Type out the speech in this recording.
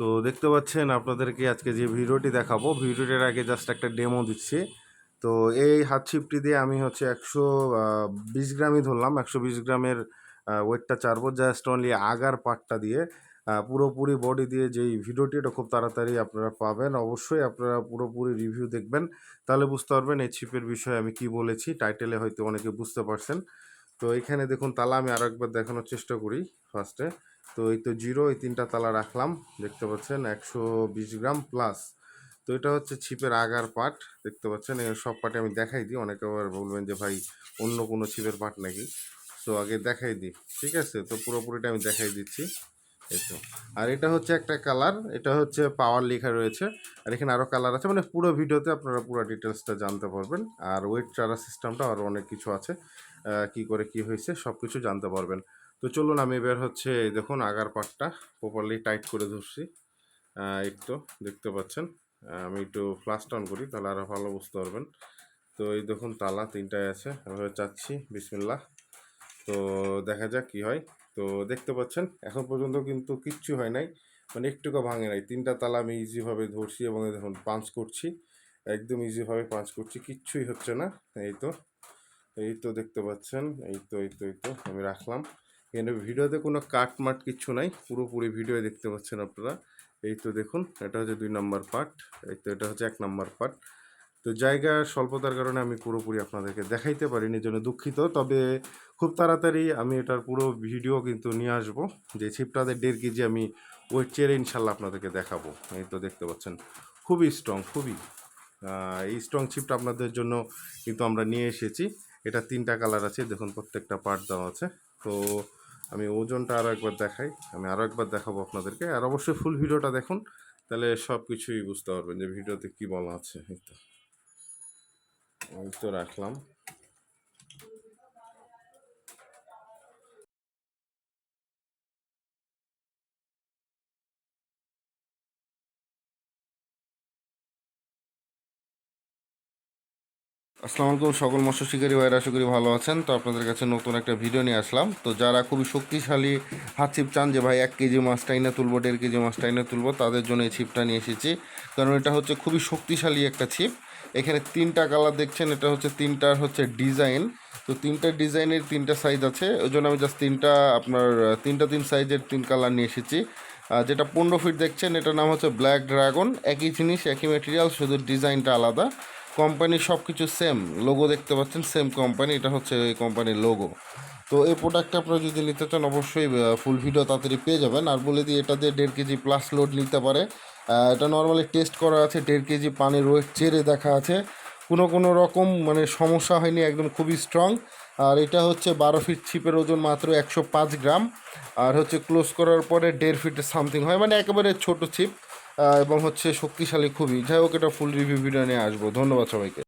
তো দেখতে পাচ্ছেন আপনাদেরকে আজকে যে ভিডিওটি দেখাবো, ভিডিওটির আগে জাস্ট একটা ডেমো দিচ্ছি। তো এই হাত ছিপটি দিয়ে আমি হচ্ছে একশো বিশ গ্রামই ধরলাম, একশো বিশ গ্রামের ওয়েটটা চারবো জাস্ট অনলি আগার পার্টটা দিয়ে। পুরোপুরি বডি দিয়ে যেই ভিডিওটি, এটা খুব তাড়াতাড়ি আপনারা পাবেন। অবশ্যই আপনারা পুরোপুরি রিভিউ দেখবেন। তাহলে বুঝতে পারবেন এই ছিপের বিষয়ে আমি কি বলেছি। টাইটেলে হয়তো অনেকে বুঝতে পারছেন। তো এখানে দেখুন, তালা আমি আরও একবার দেখানোর চেষ্টা করি ফার্স্টে তো এই তো জিরো, এই তিনটা তালা রাখলাম। দেখতে পাচ্ছেন একশো বিশ গ্রাম প্লাস তো এটা হচ্ছে ছিপের আগার পার্ট দেখতে পাচ্ছেন? সব পার্টে আমি দেখাই দিই। অনেকে আবার বলবেন যে, ভাই, অন্য কোনো ছিপের পার্ট নাকি? তো আগে দেখাই দিই, ঠিক আছে? তো পুরোপুরিটা আমি দেখাই দিচ্ছি। এই তো। আর এটা হচ্ছে একটা কালার, এটা হচ্ছে পাওয়ার লেখা রয়েছে। আর এখানে আরও কালার আছে মানে পুরো ভিডিওতে আপনারা পুরো ডিটেলসটা জানতে পারবেন। আর ওয়েট চারা সিস্টেমটা আরও অনেক কিছু আছে। কি করে কি হয়েছে সব কিছু জানতে পারবেন। তো চলুন আমি এবার হচ্ছে, দেখুন আগার পাটটা প্রপারলি টাইট করে ধরছি। একটু দেখতে পাচ্ছেন। আমি একটু ফ্লাশ অন করি, তাহলে আরও ভালো বুঝতে পারবেন। তো এই দেখুন তালা তিনটায় আছে, এভাবে চাচ্ছি, বিসমিল্লাহ। তো দেখা যাক কি হয়। তো দেখতে পাচ্ছেন, এখন পর্যন্ত কিন্তু কিচ্ছু হয় নাই। মানে একটুকু ভাঙে নাই। তিনটা তালা আমি ইজিভাবে ধরছি এবং দেখুন পাঞ্চ করছি। একদম ইজিভাবে পাঞ্চ করছি, কিচ্ছুই হচ্ছে না। এই তো এই তো দেখতে পাচ্ছেন, এই তো এই তো এই তো আমি রাখলাম। এখানে ভিডিওতে কোনো কাট মাট কিচ্ছু নাই, পুরোপুরি ভিডিও দেখতে পাচ্ছেন আপনারা। এই তো দেখুন, এটা হচ্ছে দুই নম্বর পার্ট, এই তো এটা হচ্ছে এক নম্বর পার্ট। তো জায়গা স্বল্পতার কারণে আমি পুরোপুরি আপনাদেরকে দেখাইতে পারিনি জন্য দুঃখিত। তবে খুব তাড়াতাড়ি আমি এটার পুরো ভিডিও কিন্তু নিয়ে আসব, যে ছিপটাতে দেড় কেজি আমি ওয়েট চেয়ে ইনশাল্লাহ আপনাদেরকে দেখাবো। এই তো দেখতে পাচ্ছেন, খুবই স্ট্রং খুবই। এই স্ট্রং ছিপটা আপনাদের জন্য কিন্তু আমরা নিয়ে এসেছি। এটা তিনটা কালার আছে, দেখুন প্রত্যেকটা পার্ট দেওয়া আছে। তো আমি ওজনটা আরও একবার দেখাই, আমি আরও একবার দেখাবো আপনাদেরকে। আর অবশ্যই ফুল ভিডিওটা দেখুন, তাহলে সব কিছুই বুঝতে পারবেন যে ভিডিওতে কী বলা আছে, এই তো রাখলাম। আসসালামু আলাইকুম, সকল মৎস্য শিকারী ভাইরা আশা করি ভালো আছেন। তো আপনাদের কাছে নতুন একটা ভিডিও নিয়ে আসলাম। তো যারা খুবই শক্তিশালী হাত ছিপ চান যে, ভাই, এক কেজি মাছটা এনে তুলবো, দেড় কেজি মাছটা এনে তুলবো, তাদের জন্য এই ছিপটা নিয়ে এসেছি। কারণ এটা হচ্ছে খুবই শক্তিশালী একটা ছিপ। এখানে তিনটা কালার দেখছেন, এটা হচ্ছে তিনটার হচ্ছে ডিজাইন। তো তিনটা ডিজাইনের তিনটা সাইজ আছে। ওই জন্য আমি জাস্ট তিনটা আপনার, তিনটা তিন সাইজের তিন কালার নিয়ে এসেছি। যেটা পনেরো ফিট দেখছেন, এটার নাম হচ্ছে ব্ল্যাক ড্রাগন। একই জিনিস, একই ম্যাটেরিয়াল শুধু ডিজাইনটা আলাদা। কোম্পানি সব কিছু সেম লোগো দেখতে পাচ্ছেন সেম কোম্পানি এটা হচ্ছে এই কোম্পানির লোগো তো এই প্রোডাক্টটা আপনারা যদি নিতে চান, অবশ্যই ফুল ভিডিও তাড়াতাড়ি পেয়ে যাবেন। আর বলে দিই, এটা দিয়ে দেড় কেজি প্লাস লোড নিতে পারে। এটা নর্মালি টেস্ট করা আছে, দেড় কেজি পানির ওয়েট চেড়ে দেখা আছে। কোনো কোনো রকম মানে সমস্যা হয়নি, একদম খুবই স্ট্রং আর এটা হচ্ছে বারো ফিট ছিপের ওজন মাত্র একশো পাঁচ গ্রাম। আর হচ্ছে ক্লোজ করার পরে দেড় ফিটের সামথিং হয় মানে একেবারে ছোট ছিপ। এবং হচ্ছে শক্তিশালী খুবই। যাই হোক এটা ফুল রিভিউ ভিডিও নিয়ে আসব। ধন্যবাদ সবাইকে।